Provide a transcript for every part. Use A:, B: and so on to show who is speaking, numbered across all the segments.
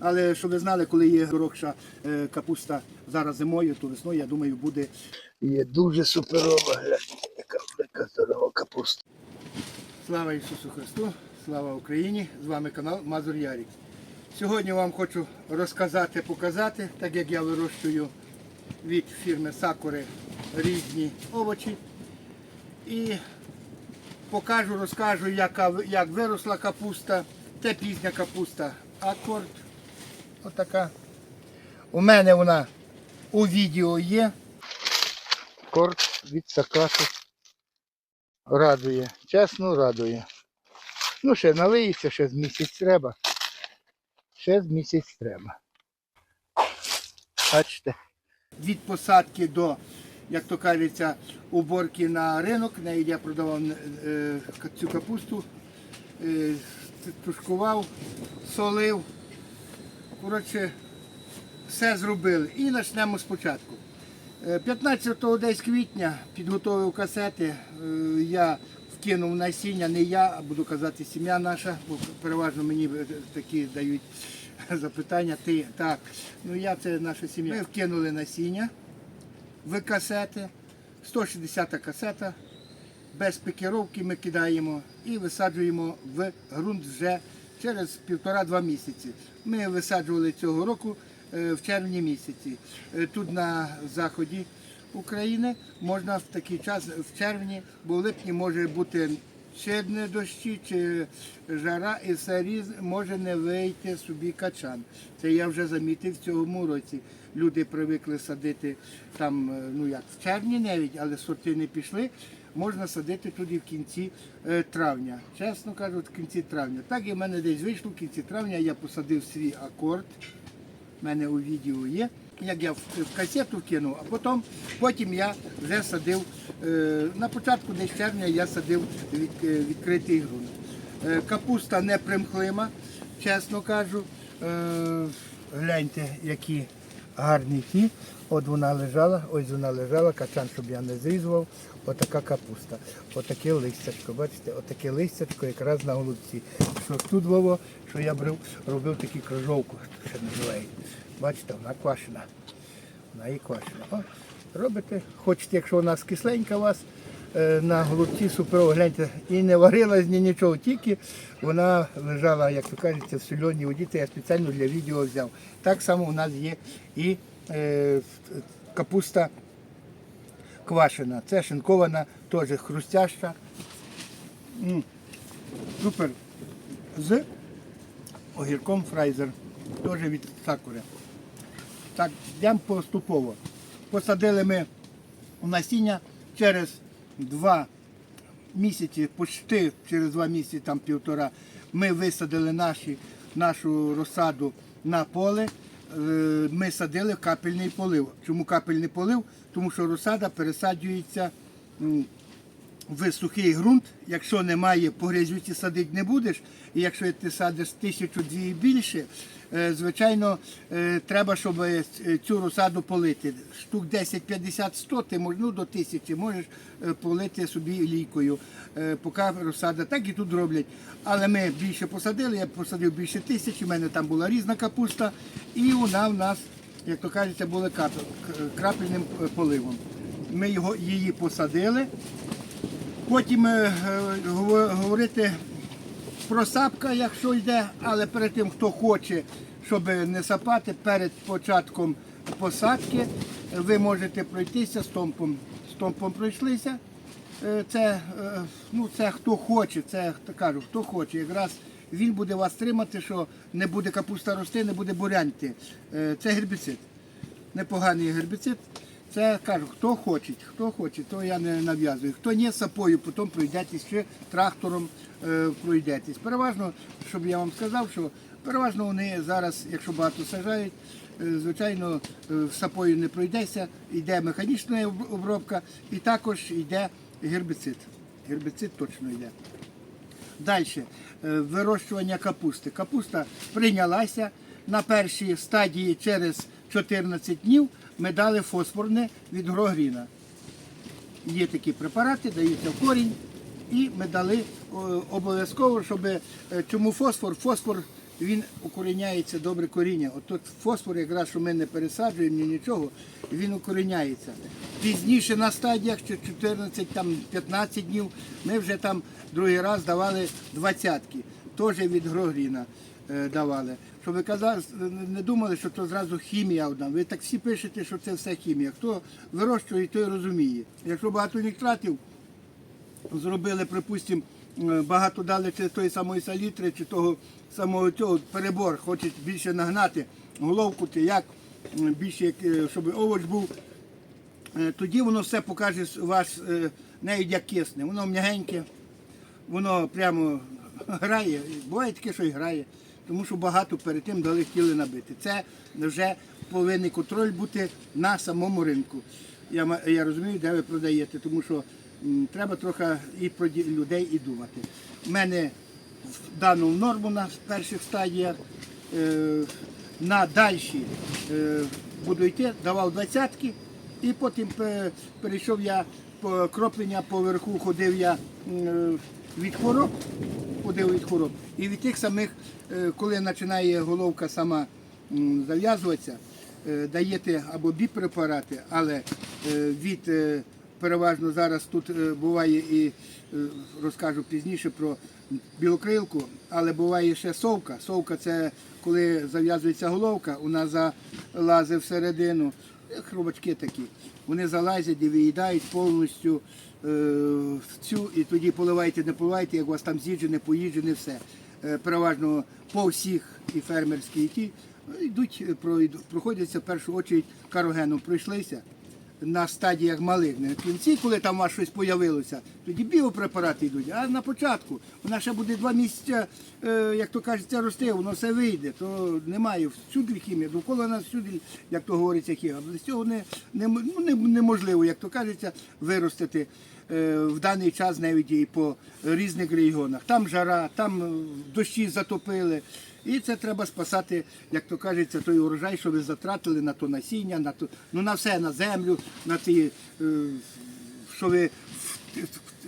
A: Але щоб ви знали, коли є горохша е, капуста зараз зимою, то весною, я думаю, буде
B: Є дуже суперова, гляньте, яка велика здорова капуста.
A: Слава Ісусу Христу, слава Україні! З вами канал Мазур Ярік. Сьогодні вам хочу розказати, показати, так як я вирощую від фірми Сакури різні овочі. І покажу, розкажу, яка, як виросла капуста. Це пізня капуста акорд. Отака. У мене вона у відео є.
B: Корт від сакату радує. Чесно радує. Ну, ще налиється, ще з місяць треба. Ще з місяць треба. Бачите?
A: від посадки до, як то кажеться, уборки на ринок. Навіть я продавав е, цю капусту, е, тушкував, солив. Коротше, все зробили. І почнемо спочатку. Е, 15 десь квітня підготовив касети. Е, Я вкинув насіння, не я, а буду казати, сім'я наша, бо переважно мені е, такі дають запитання. Ти так, ну я це наша сім'я. Ми вкинули насіння в касети, 160 касета. Без пікіровки ми кидаємо і висаджуємо в ґрунт вже через півтора-два місяці. Ми висаджували цього року е, в червні місяці. Е, Тут на заході України можна в такий час в червні, бо в липні може бути чи дощі, чи жара, і все може не вийти собі качан. Це я вже замітив в цьому році. Люди привикли садити там, е, ну як в червні навіть, але сорти не пішли. Можна садити туди в кінці е, травня. Чесно кажуть, в кінці травня. Так і в мене десь вийшло в кінці травня. Я посадив свій акорд. У мене у відео є. Як я в, касету вкинув, а потім, потім я вже садив. Е, на початку десь червня я садив від, е, відкритий ґрунт. Капуста не примхлима, чесно кажу. Гляньте, які гарні ті. От вона лежала, ось вона лежала, качан, щоб я не зрізував. Отака капуста. Отаке листячко. Бачите, отаке листячко якраз на голубці. Що тут Вово, що я брив, робив таку крижовку, що називають. Бачите, вона квашена. Вона і квашена. О, робите, хочете, якщо вона кисленька у вас на голубці суперово, гляньте, і не варилась ні нічого, тільки вона лежала, як то кажеться, в сольоній воді, це я спеціально для відео взяв. Так само у нас є і е, капуста квашена. Це шинкована, теж хрустяща. М, Супер. З огірком фрайзер. Теж від сакури. Так, йдемо поступово. Посадили ми насіння через два місяці, почти через два місяці, там півтора, ми висадили наші, нашу розсаду на поле. Е, Ми садили капельний полив. Чому капельний полив? Тому що розсада пересаджується в сухий ґрунт, якщо немає по грязюці садити не будеш, і якщо ти садиш тисячу дві і більше, е, звичайно, е, треба, щоб е, цю розсаду полити. Штук 10, 50, 100 ти мож- ну, до тисячі можеш полити собі лійкою, поки розсада. Так і тут роблять. Але ми більше посадили, я посадив більше тисячі, у мене там була різна капуста, і вона в нас, як то кажеться, була крапельним поливом. Ми його, її посадили. Потім е, е, говорити про сапка, якщо йде, але перед тим, хто хоче, щоб не сапати, перед початком посадки ви можете пройтися стомпом. Стомпом пройшлися. Е, Це, ну, це хто хоче, це кажу, хто хоче. Якраз він буде вас тримати, що не буде капуста рости, не буде бурянти. Це гербіцид. Непоганий гербіцид. Це кажу, хто хоче, хто хоче, то я не нав'язую. Хто ні, сапою, потім пройдетесь ще трактором е, пройдетесь. Переважно, щоб я вам сказав, що переважно вони зараз, якщо багато сажають, е, звичайно, е, сапою не пройдеться, йде механічна обробка і також йде гербіцид. Гербіцид точно йде. Далі вирощування капусти. Капуста прийнялася на першій стадії через 14 днів ми дали фосфорне від грогріна. Є такі препарати, даються в корінь, і ми дали обов'язково, щоб е, чому фосфор? Фосфор він укоріняється добре коріння. От тут фосфор, якраз що ми не пересаджуємо ні нічого, він укоріняється. Пізніше на стадіях, чи 14, там 15 днів, ми вже там другий раз давали двадцятки, теж від Грогріна е, давали. Щоб ви казали, не думали, що це зразу хімія одна. Ви так всі пишете, що це все хімія. Хто вирощує, той розуміє. Якщо багато нітратів, зробили, припустимо, е, багато дали чи тої самої салітри, чи того самого цього перебор, хочуть більше нагнати головку, чи як більше, як, е, щоб овоч був. Е, Тоді воно все покаже с- ваш е, навіть як кисне. Воно м'ягеньке, воно прямо грає. Буває таке, що і грає, тому що багато перед тим дали хотіли набити. Це вже повинен контроль бути на самому ринку. Я, я розумію, де ви продаєте, тому що м, треба трохи і про людей і думати. У мене в дану норму на перших стадіях. Е, на дальші е, буду йти, давав двадцятки, і потім перейшов я по кроплення поверху, ходив я м, від хвороб, ходив від хвороб. І від тих самих, е, коли починає головка сама зав'язуватися, е, даєте або біпрепарати, але е, від переважно зараз тут буває і розкажу пізніше про білокрилку, але буває ще совка. Совка це коли зав'язується головка, вона залазить всередину. Хробачки такі. Вони залазять і виїдають повністю е, цю, і тоді поливайте, не поливайте, як у вас там з'їджене, поїджене, все. Е, переважно по всіх і фермерські, і ті е, йдуть, е, пройду- проходяться в першу чергу карогеном, пройшлися на стадіях малигних. В кінці, коли там у вас щось появилося, тоді біопрепарати йдуть. А на початку вона ще буде два місяці, е, як то кажеться, рости, воно все вийде, то немає всюди хімія, довкола нас всюди, як то говориться, хімія. Без цього не, не, ну, не, неможливо, як то кажеться, виростити е, в даний час навіть і по різних регіонах. Там жара, там е, дощі затопили. І це треба спасати, як то кажеться, той урожай, що ви затратили на то насіння, на то, ну на все, на землю, на ті, е, що ви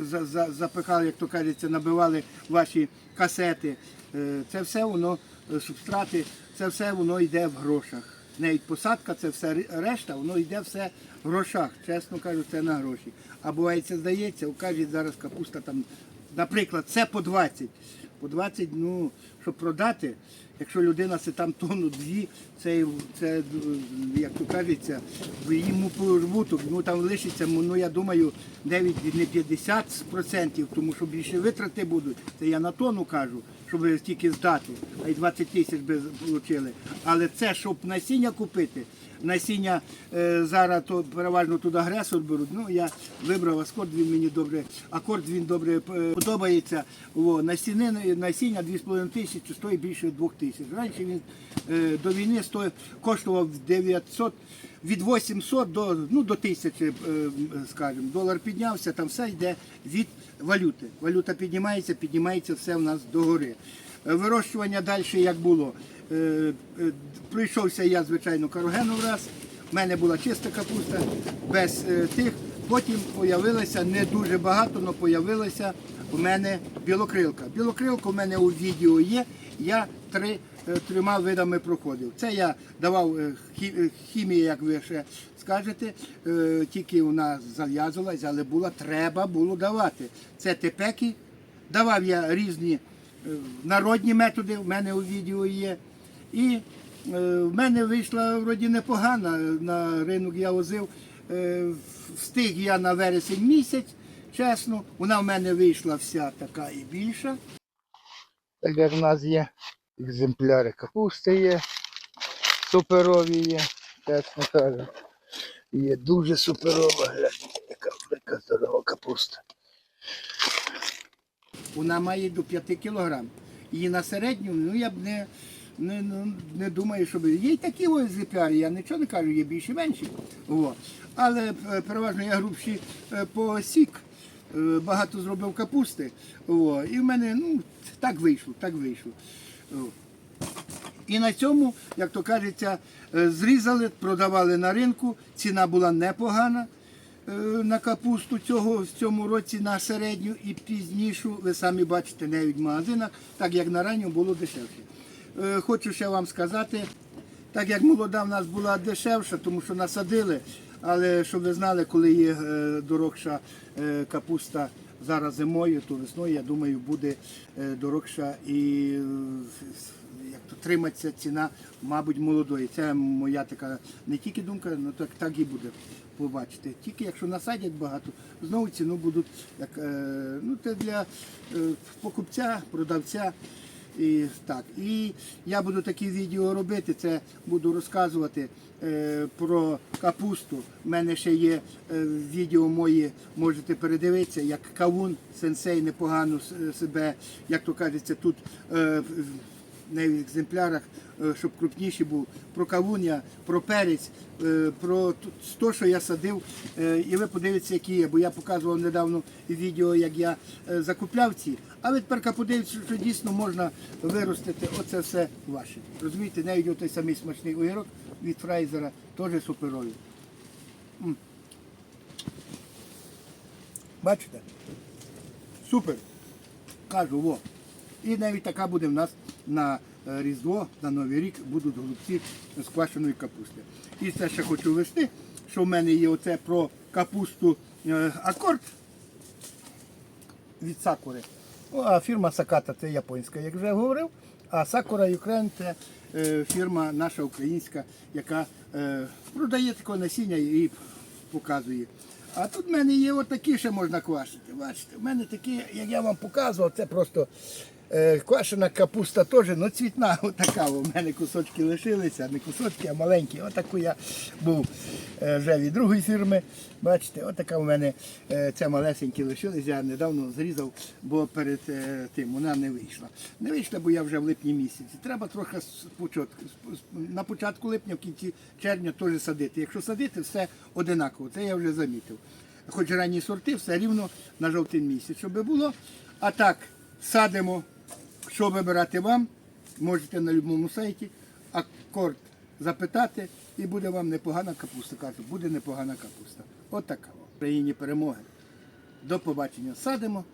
A: за- за- запихали, як то кажеться, набивали ваші касети. Е, Це все воно, е, субстрати, це все воно йде в грошах. Навіть посадка, це все решта, воно йде все в грошах. Чесно кажу, це на гроші. А буває, це здається, кажуть, зараз капуста там, наприклад, це по 20. По 20, ну, щоб продати, якщо людина це там тонну дві, це, це як то кажеться, йому прибуток, ну там лишиться, ну я думаю, навіть не 50%, тому що більше витрати будуть. Це я на тонну кажу, щоб тільки здати, а й 20 тисяч би отримали. Але це, щоб насіння купити, насіння е, зараз то переважно тут агресор беруть. Ну я вибрав акорд, він мені добре, акорд він добре е, подобається. О, насіння, насіння 2,5 тисячі стоїть більше 2 тисяч. Раніше він е, до війни стоїть, коштував 900, від 800 до, ну, до 1000, е, скажімо. Долар піднявся, там все йде від валюти. Валюта піднімається, піднімається все в нас догори. Вирощування далі як було. Е, е, Пройшовся я, звичайно, карогеном раз. У мене була чиста капуста без е, тих. Потім з'явилося не дуже багато, але з'явилася у мене білокрилка. Білокрилка у мене у відео є. Я три, трьома видами проходив. Це я давав хі- хімію, як ви ще скажете, тільки вона зав'язувалась, але було, треба було давати. Це тепеки. Давав я різні народні методи, в мене у відео є. І е, в мене вийшла вроді непогана. На ринок я возив. Е, встиг я на вересень місяць, чесно. Вона в мене вийшла вся така і більша.
B: Так як в нас є екземпляри капусти є, суперові є, чесно кажу. Є дуже суперова, гляньте, яка велика здорова капуста.
A: Вона має до 5 кілограм. Її на середню, ну я б не, не, ну, не думаю, щоб. Є й такі ось екземпляри, я нічого не кажу, є більші менші. О. Але е, переважно я грубші е, по сік. е, Багато зробив капусти. О. І в мене ну, так вийшло, так вийшло. О. І на цьому, як то кажеться, зрізали, продавали на ринку. Ціна була непогана на капусту цього в цьому році на середню і пізнішу. Ви самі бачите навіть в магазинах, так як на ранню було дешевше. Е, хочу ще вам сказати, так як молода в нас була дешевша, тому що насадили, але щоб ви знали, коли є е, дорогша е, капуста зараз зимою, то весною, я думаю, буде дорогша і як то триматься ціна, мабуть, молодої. Це моя така не тільки думка, але так, так і буде. Побачите. Тільки якщо насадять багато, знову ціну будуть як ну це для покупця, продавця. І так, і я буду такі відео робити. Це буду розказувати е, про капусту. У мене ще є е, відео мої, можете передивитися, як кавун сенсей непогано себе, як то кажеться, тут е, не в екземплярах, е, щоб крупніший був, про кавуня, про перець, е, про те, що я садив. Е, І ви подивіться, які є, бо я показував недавно відео, як я закупляв ці. А ви тепер подивіться, що дійсно можна виростити оце все ваше. Розумієте, навіть той самий смачний огірок від Фрайзера теж суперовий. Бачите? Супер. Кажу, во. І навіть така буде в нас на е, Різдво, на Новий рік будуть голубці з квашеної капусти. І це ще хочу вести, що в мене є оце про капусту е, акорд від Сакури. А фірма Саката це японська, як вже говорив. А Сакура Юкрен це е, фірма наша українська, яка продає таке насіння і показує. А тут в мене є отакі ще можна квашити. Бачите, в мене такі, як я вам показував, це просто квашена капуста теж, ну цвітна, отака. У мене кусочки лишилися, не кусочки, а маленькі. Отаку я був е, вже від другої фірми. Бачите, отака у мене е, це малесенькі лишились. Я недавно зрізав, бо перед е, тим вона не вийшла. Не вийшла, бо я вже в липні місяці. Треба трохи на початку липня, в кінці червня теж садити. Якщо садити, все одинаково. Це я вже замітив. Хоч ранні сорти, все рівно на жовтий місяць, щоб було. А так, садимо, що вибирати вам, можете на будь-якому сайті, акорд запитати, і буде вам непогана капуста. Кажу, буде непогана капуста. От. В Україні перемоги. До побачення. Садимо